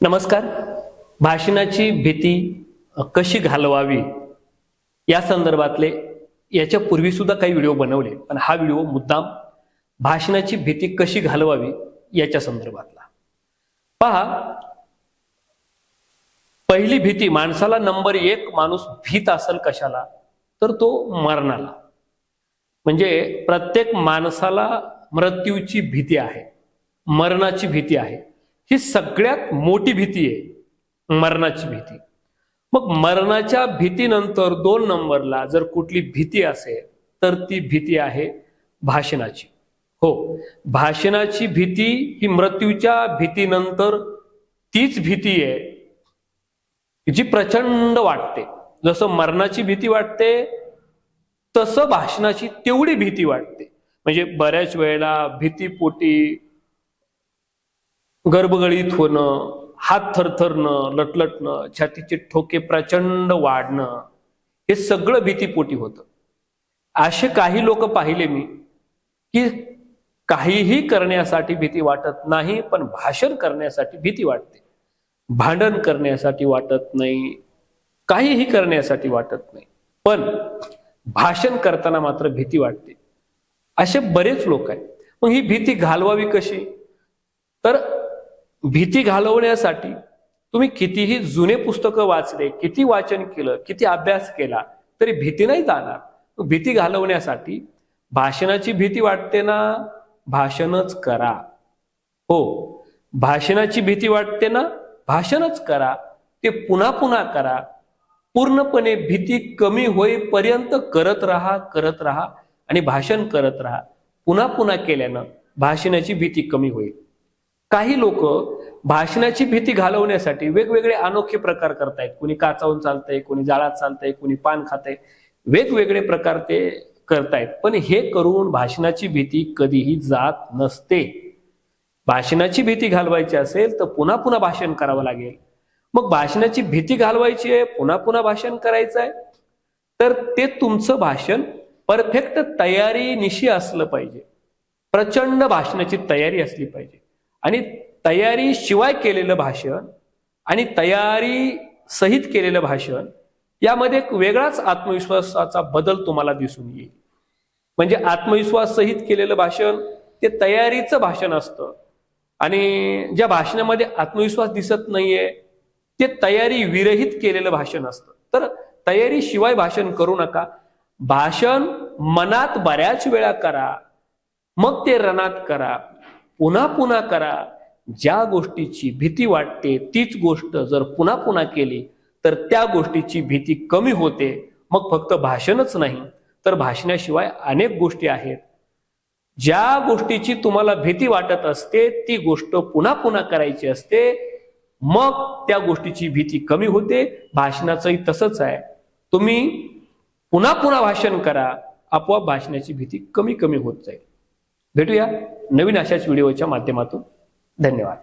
नमस्कार. भाषणाची भीती कशी घालवावी या संदर्भातले याच्या पूर्वी सुद्धा काही व्हिडिओ बनवले पण हा व्हिडिओ मुद्दाम भाषणाची भीती कशी घालवावी याच्या संदर्भातला. पहा पहिली भीती माणसाला नंबर एक माणूस भीत असेल कशाला तर तो मरणाला. म्हणजे प्रत्येक माणसाला मृत्यूची भीती आहे मरणाची भीती आहे. ही सगळ्यात मोठी भीती आहे. मरणाची भीती. मग मरणाच्या भीतीनंतर दोन नंबरला जर कुठली भीती असेल तर ती भीती आहे भाषणाची. हो भाषणाची भीती ही मृत्यूच्या भीतीनंतर तीच भीती आहे जी प्रचंड वाटते. जसं मरणाची भीती वाटते तसं भाषणाची तेवढी भीती वाटते. म्हणजे बऱ्याच वेळेला भीतीपोटी गर्भगळीत होणं हात थरथरणं लटलटणं छातीचे ठोके प्रचंड वाढणं हे सगळं भीतीपोटी होतं. असे काही लोक पाहिले मी की काहीही करण्यासाठी भीती वाटत नाही पण भाषण करण्यासाठी भीती वाटते. भांडण करण्यासाठी वाटत नाही काहीही करण्यासाठी वाटत नाही. पण भाषण करताना मात्र भीती वाटते. असे बरेच लोक आहेत. मग ही भीती घालवावी कशी? तर भीती घालवण्यासाठी तुम्ही कितीही जुने पुस्तकं वाचले किती वाचन केलं किती अभ्यास केला तरी भीती नाही जाणार. भीती घालवण्यासाठी भाषणाची भीती वाटते ना? भाषणच करा. हो भाषणाची भीती वाटते ना? भाषणच करा. ते पुन्हा पुन्हा करा. पूर्णपणे भीती कमी होईपर्यंत करत राहा करत राहा आणि भाषण करत राहा. पुन्हा पुन्हा केल्यानं भाषणाची भीती कमी होईल. काही लोक भाषणाची भीती घालवण्यासाठी वेगवेगळे अनोखे प्रकार करतायत. कोणी काचावून चालतंय कोणी जाळात चालतंय कोणी पान खातंय. वेगवेगळे प्रकार ते करतायत. पण हे करून भाषणाची भीती कधीही जात नसते. भाषणाची भीती घालवायची असेल तर पुन्हा पुन्हा भाषण करावं लागेल. मग भाषणाची भीती घालवायची आहे पुन्हा पुन्हा भाषण करायचं आहे तर ते तुमचं भाषण परफेक्ट तयारीनिशी असलं पाहिजे. प्रचंड भाषणाची तयारी असली पाहिजे. आणि तयारी शिवाय केलेलं भाषण आणि तयारी सहित केलेलं भाषण यामध्ये एक वेगळाच आत्मविश्वासाचा बदल तुम्हाला दिसून येईल. म्हणजे आत्मविश्वास सहित केलेलं भाषण ते तयारीचं भाषण असतं. आणि ज्या भाषणामध्ये आत्मविश्वास दिसत नाहीये ते तयारी विरहित केलेलं भाषण असतं. तर तयारी शिवाय भाषण करू नका. भाषण मनात बऱ्याच वेळा करा. मग ते रनात करा. पुन्हा पुन्हा करा. ज्या गोष्टीची भीती वाटते तीच गोष्ट जर पुन्हा पुन्हा केली तर त्या गोष्टीची भीती कमी होते. मग फक्त भाषणच नाही तर भाषणाशिवाय अनेक गोष्टी आहेत. ज्या गोष्टीची तुम्हाला भीती वाटत असते ती गोष्ट पुन्हा पुन्हा करायची असते मग त्या गोष्टीची भीती कमी होते भाषणाचंही तसंच आहे. तुम्ही पुन्हा पुन्हा भाषण करा आपोआप भाषणाची भीती कमी कमी होत जाईल. भेटूया नवीन अशाच व्हिडिओच्या माध्यमातून. धन्यवाद.